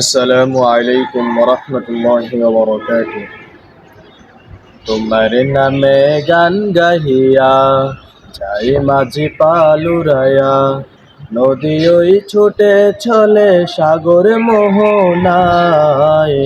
আসসালামু আলাইকুম রহমতুল্লাহি ওয়া তোমার নামে গান গাহিয়া, যাই মাঝি পালুরায়া নদী ওই ছুটে চলে সাগর মোহনায়।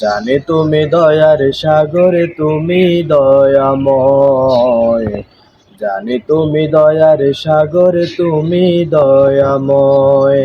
জানি তুমি দয়ার সাগরে, তুমি দয়াময়। জানি তুমি দয়ার সাগরে, তুমি দয়াময়।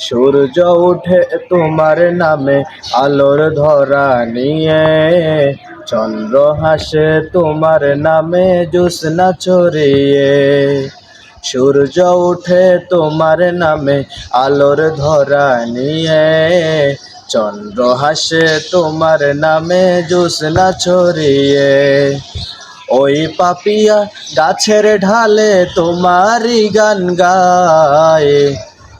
সূর্য উঠে তোমার নামে আলোর ধরা নিয়ে। চন্দ্র হাসে তোমার নামে জোসনা ছড়িয়ে। সূর্য উঠে তোমার নামে আলোর ধরা নিয়ে। চন্দ্র হাসে তোমার নামে জোসনা ছড়িয়ে। ওই পাপিয়া গাছের ঢালে তোমারই গান গায়।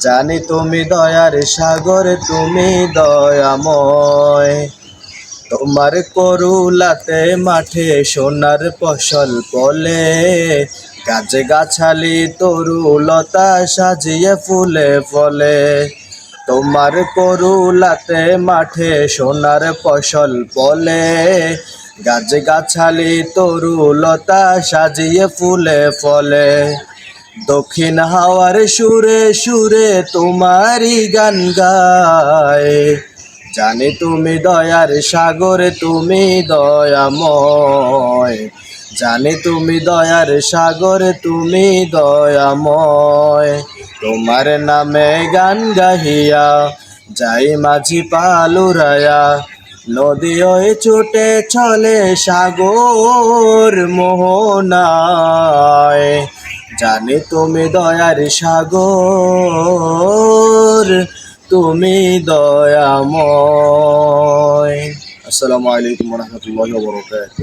জানি তুমি দয়ার সাগর, তুমি দয়াময়। তোমার করুলাতে মাঠে সোনার ফসল পলে গাছে গাছালি তরুলতা সাজিয়ে ফুলে ফলে। তোমার করুলাতে মাঠে সোনার ফসল পলে গাছ গাছালি তরুলতা সাজিয়ে ফুলে ফলে। দক্ষিণ হাওয়ার সুরে সুরে তোমারই গান গায়। জানি তুমি দয়ার সাগর তুমি দয়াময়। জানি তুমি দয়ার সাগর তুমি দয়াময়। তোমার নামে গান গাহিয়া, যাই মাঝি পালুরায়া নদী ওই ছুটে চলে সাগর মোহনায়। জানি তুমি দয়ার সাগর তুমি দয়াময়। আসসালামু আলাইকুম রহমতুল্লাহ বরকাত